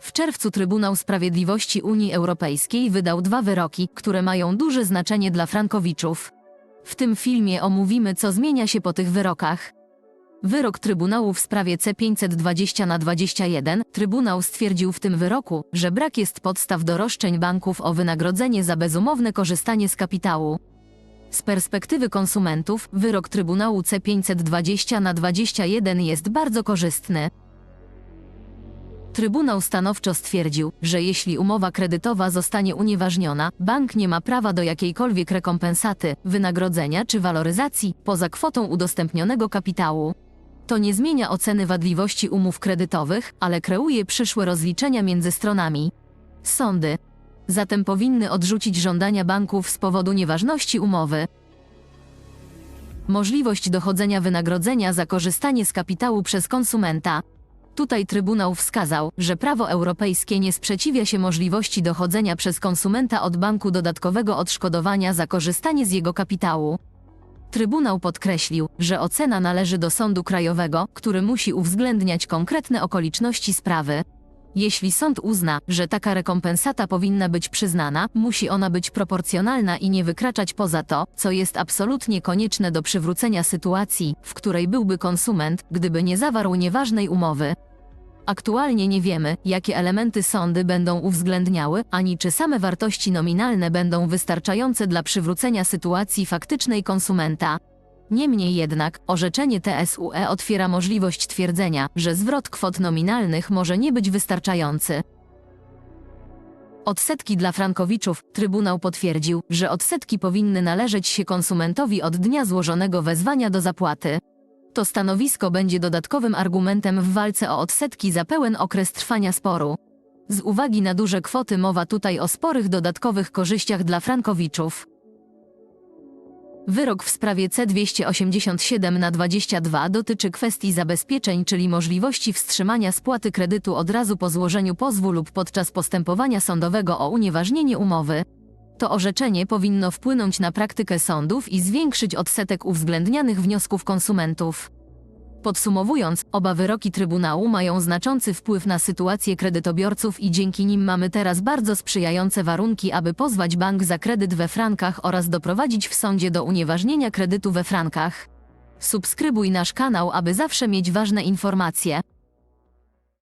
W czerwcu Trybunał Sprawiedliwości Unii Europejskiej wydał dwa wyroki, które mają duże znaczenie dla frankowiczów. W tym filmie omówimy, co zmienia się po tych wyrokach. Wyrok Trybunału w sprawie C520 na 21 Trybunał stwierdził w tym wyroku, że brak jest podstaw do roszczeń banków o wynagrodzenie za bezumowne korzystanie z kapitału. Z perspektywy konsumentów, wyrok Trybunału C520 na 21 jest bardzo korzystny. Trybunał stanowczo stwierdził, że jeśli umowa kredytowa zostanie unieważniona, bank nie ma prawa do jakiejkolwiek rekompensaty, wynagrodzenia czy waloryzacji poza kwotą udostępnionego kapitału. To nie zmienia oceny wadliwości umów kredytowych, ale kreuje przyszłe rozliczenia między stronami. Sądy zatem powinny odrzucić żądania banków z powodu nieważności umowy. Możliwość dochodzenia wynagrodzenia za korzystanie z kapitału przez konsumenta. Tutaj Trybunał wskazał, że prawo europejskie nie sprzeciwia się możliwości dochodzenia przez konsumenta od banku dodatkowego odszkodowania za korzystanie z jego kapitału. Trybunał podkreślił, że ocena należy do sądu krajowego, który musi uwzględniać konkretne okoliczności sprawy. Jeśli sąd uzna, że taka rekompensata powinna być przyznana, musi ona być proporcjonalna i nie wykraczać poza to, co jest absolutnie konieczne do przywrócenia sytuacji, w której byłby konsument, gdyby nie zawarł nieważnej umowy. Aktualnie nie wiemy, jakie elementy sądy będą uwzględniały, ani czy same wartości nominalne będą wystarczające dla przywrócenia sytuacji faktycznej konsumenta. Niemniej jednak, orzeczenie TSUE otwiera możliwość twierdzenia, że zwrot kwot nominalnych może nie być wystarczający. Odsetki dla frankowiczów Trybunał potwierdził, że odsetki powinny należeć się konsumentowi od dnia złożonego wezwania do zapłaty. To stanowisko będzie dodatkowym argumentem w walce o odsetki za pełen okres trwania sporu. Z uwagi na duże kwoty mowa tutaj o sporych dodatkowych korzyściach dla frankowiczów. Wyrok w sprawie C287 na 22 dotyczy kwestii zabezpieczeń, czyli możliwości wstrzymania spłaty kredytu od razu po złożeniu pozwu lub podczas postępowania sądowego o unieważnienie umowy. To orzeczenie powinno wpłynąć na praktykę sądów i zwiększyć odsetek uwzględnianych wniosków konsumentów. Podsumowując, oba wyroki Trybunału mają znaczący wpływ na sytuację kredytobiorców i dzięki nim mamy teraz bardzo sprzyjające warunki, aby pozwać bank za kredyt we frankach oraz doprowadzić w sądzie do unieważnienia kredytu we frankach. Subskrybuj nasz kanał, aby zawsze mieć ważne informacje.